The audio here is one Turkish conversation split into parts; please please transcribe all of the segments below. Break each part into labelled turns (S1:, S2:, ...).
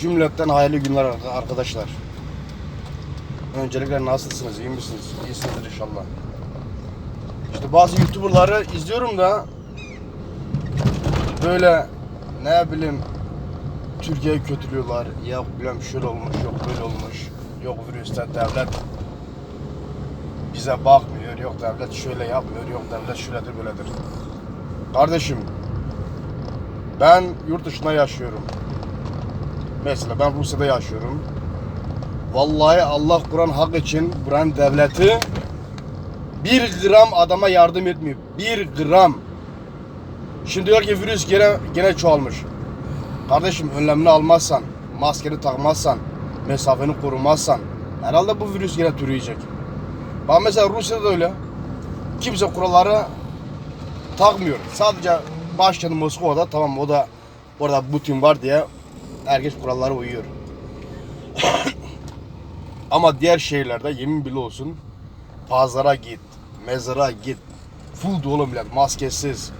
S1: Cümletten hayırlı günler arkadaşlar. Öncelikle nasılsınız? iyi misiniz? İyisinizdir inşallah. İşte bazı YouTuber'ları izliyorum da böyle ne bileyim Türkiye'yi kötülüyorlar. Yok bilmem şöyle olmuş, yok böyle olmuş. Yok virüsten devlet bize bakmıyor. Yok devlet şöyle yapmıyor. Yok devlet şöyledir böyledir. Kardeşim ben yurt dışında yaşıyorum. Mesela ben Rusya'da yaşıyorum. Vallahi Allah Kur'an hak için buranın devleti bir gram adama yardım etmiyor. Bir gram. Şimdi diyor ki virüs gene, gene çoğalmış. Kardeşim önlemini almazsan, maskeni takmazsan, mesafeni korumazsan herhalde bu virüs yine türüyecek. Bak mesela Rusya'da da öyle. Kimse kuralları takmıyor. Sadece başkenti Moskova'da tamam o da orada Putin var diye herkes kurallara uyuyor. Ama diğer şehirlerde yemin bile olsun pazara git, mezara git. Full dolu millet, maskesiz.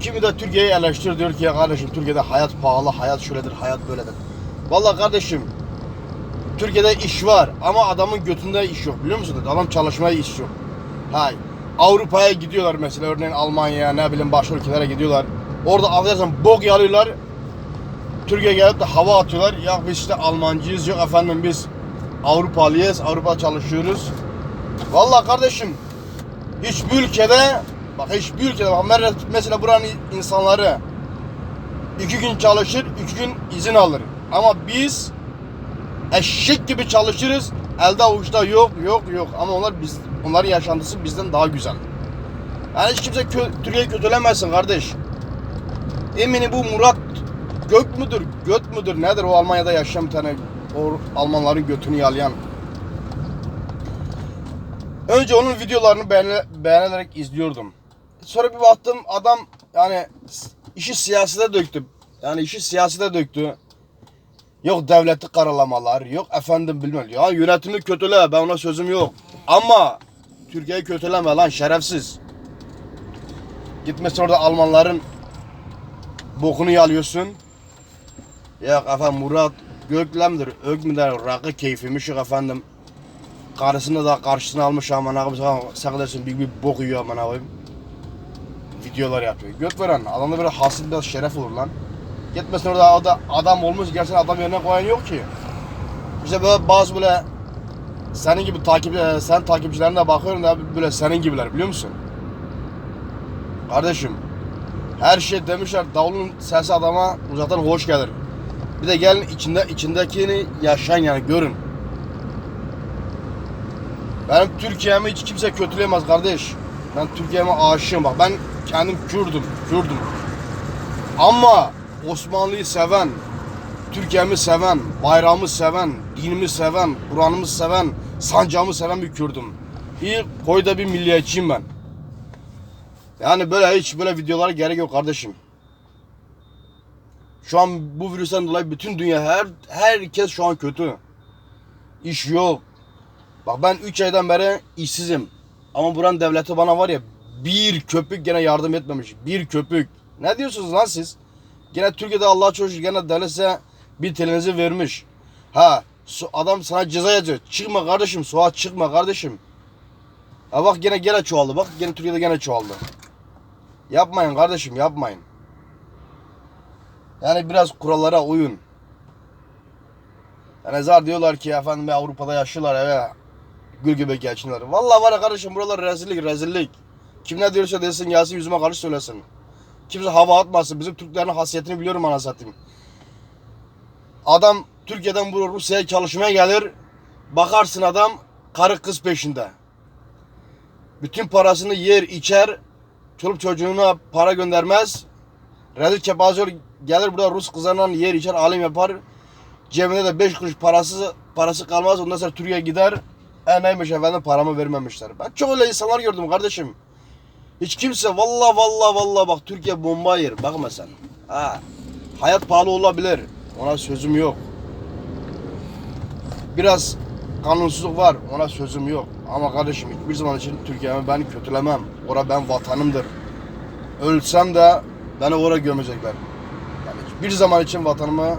S1: Kimi de Türkiye'yi eleştiriyor diyor ki ya kardeşim Türkiye'de hayat pahalı, hayat şöyledir, hayat böyledir. Vallahi kardeşim Türkiye'de iş var ama adamın götünde iş yok biliyor musunuz? Adam çalışmaya iş yok. Hay. Avrupa'ya gidiyorlar mesela örneğin Almanya'ya ne bileyim başka ülkelere gidiyorlar. Orada affedersen bok yalıyorlar. Türkiye'ye gelip de hava atıyorlar. Ya biz işte Almancıyız yok efendim biz Avrupalıyız. Avrupa çalışıyoruz. Vallahi kardeşim hiçbir ülkede bak hiçbir ülkede bak mesela buranın insanları iki gün çalışır, iki gün izin alır. Ama biz eşek gibi çalışırız. Elde avuçta yok yok yok ama onlar biz onların yaşantısı bizden daha güzel. Yani hiç kimse kö, Türkiye'yi kötülemezsin kardeş. Eminim bu Murat Gök müdür, göt müdür nedir o Almanya'da yaşayan bir tane o Almanların götünü yalayan. Önce onun videolarını beğene, beğenerek izliyordum. Sonra bir baktım adam yani işi siyasete döktü. Yani işi siyasete döktü. Yok devleti karalamalar, yok efendim bilmem. Ya yönetimi kötüle, ben ona sözüm yok. Ama Türkiye'yi kötüleme lan şerefsiz. Gitmesin orada Almanların bokunu yalıyorsun. Yok efendim Murat Göklem'dir, Ögmü'der, rakı keyfiymiş yok efendim. Karısını da karşısına almış aman abi sakın dersin bir, bok yiyor aman abi. Videolar yapıyor. Göt veren adamda böyle hasıl biraz şeref olur lan. Gitmesin orada o da adam olmuş gerçekten adam yerine koyan yok ki. İşte böyle bazı böyle senin gibi takip e, sen takipçilerine bakıyorum da böyle senin gibiler biliyor musun? Kardeşim her şey demişler davulun sesi adama uzaktan hoş gelir. Bir de gelin içinde içindekini yaşayın yani görün. Benim Türkiye'mi hiç kimse kötüleyemez kardeş. Ben Türkiye'me aşığım bak. Ben kendim Kürdüm, Kürdüm. Ama Osmanlı'yı seven, Türkiye'mi seven, bayrağımı seven, dinimi seven, Kur'an'ımı seven, sancağımı seven bir Kürdüm. Bir koyda bir milliyetçiyim ben. Yani böyle hiç böyle videolara gerek yok kardeşim. Şu an bu virüsten dolayı bütün dünya her herkes şu an kötü. İş yok. Bak ben 3 aydan beri işsizim. Ama buranın devleti bana var ya bir köpük gene yardım etmemiş. Bir köpük. Ne diyorsunuz lan siz? Gene Türkiye'de Allah şükür gene devlet bir telinizi vermiş. Ha adam sana ceza yazıyor. Çıkma kardeşim soğuğa çıkma kardeşim. Ha bak gene gene çoğaldı. Bak gene Türkiye'de gene çoğaldı. Yapmayın kardeşim yapmayın. Yani biraz kurallara uyun. Yani zar diyorlar ki efendim Avrupa'da yaşlılar eve gül gibi geçinler. Vallahi var ya kardeşim buralar rezillik rezillik. Kim ne diyorsa desin gelsin yüzüme karşı söylesin. Kimse hava atmasın. Bizim Türklerin hasiyetini biliyorum ana satayım. Adam Türkiye'den buraya Rusya'ya çalışmaya gelir. Bakarsın adam karı kız peşinde. Bütün parasını yer içer. Çoluk çocuğuna para göndermez. Rezil kepazör gelir burada Rus kızlarla yer içer alim yapar. Cebinde de 5 kuruş parası parası kalmaz. Ondan sonra Türkiye'ye gider. E neymiş efendim paramı vermemişler. Ben çok öyle insanlar gördüm kardeşim. Hiç kimse valla valla valla bak Türkiye bomba yer. Bakma sen. Ha. Hayat pahalı olabilir. Ona sözüm yok. Biraz kanunsuzluk var. Ona sözüm yok. Ama kardeşim hiçbir zaman için Türkiye'mi ben kötülemem. Ora ben vatanımdır. Ölsem de beni oraya gömecekler. Yani hiçbir zaman için vatanımı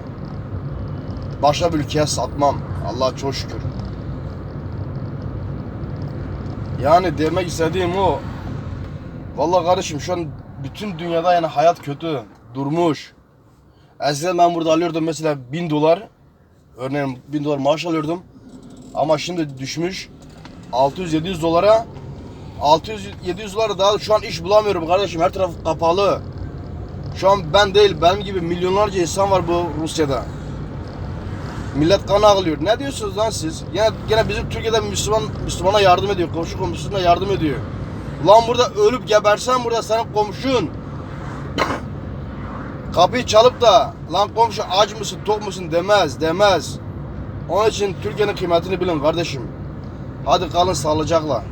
S1: başka bir ülkeye satmam. Allah çok şükür. Yani demek istediğim o. Vallahi kardeşim şu an bütün dünyada yani hayat kötü. Durmuş. Eskiden ben burada alıyordum mesela 1000 dolar. Örneğin 1000 dolar maaş alıyordum. Ama şimdi düşmüş 600-700 dolara 600-700 dolara daha şu an iş bulamıyorum kardeşim. Her taraf kapalı. Şu an ben değil benim gibi milyonlarca insan var bu Rusya'da. Millet kan ağlıyor. Ne diyorsunuz lan siz? Yine, gene bizim Türkiye'de Müslüman Müslümana yardım ediyor. Komşu komşusuna yardım ediyor. Lan burada ölüp gebersen burada senin komşun. Kapıyı çalıp da lan komşu aç mısın tok musun demez demez. Onun için Türkiye'nin kıymetini bilin kardeşim. Hadi kalın sağlıcakla.